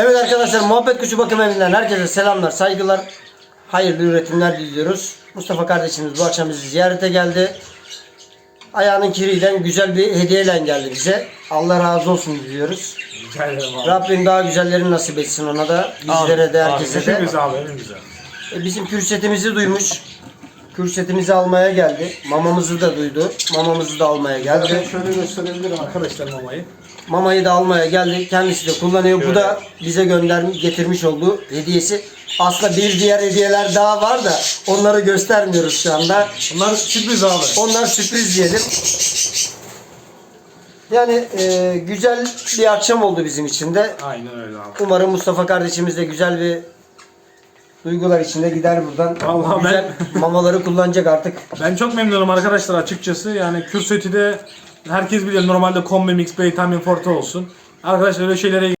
Evet arkadaşlar Muhabbet Kuşu Bakım Evi'nden herkese selamlar, saygılar, hayırlı üretimler diliyoruz. Mustafa kardeşimiz bu akşam bizi ziyarete geldi. Ayağının kiriyle güzel bir hediyeyle geldi bize. Allah razı olsun diliyoruz. Abi. Rabbim daha güzellerini nasip etsin ona da, bizlere de, herkese de. Hepimiz abi hepimize. E, Bizim kürsetimizi duymuş. Kürsetimizi almaya geldi. Mamamızı da duydu. Mamamızı da almaya geldi. Şöyle gösterebilirim arkadaşlar mamayı. Mamayı da almaya geldi. Kendisi de kullanıyor. Bu da bize göndermiş, getirmiş olduğu hediyesi. Aslında bir diğer hediyeler daha var da onları göstermiyoruz şu anda. Bunlar sürpriz abi. Onlar sürpriz diyelim. Yani e, güzel bir akşam oldu bizim için de. Aynen öyle abi. Umarım Mustafa kardeşimiz de güzel bir duygular içinde gider buradan. Vallahi güzel mamaları kullanacak artık. Ben çok memnunum arkadaşlar açıkçası. Yani Kürseti de herkes bilir normalde Kombi Mix, Vitamin Forte olsun. Arkadaşlar öyle şeylere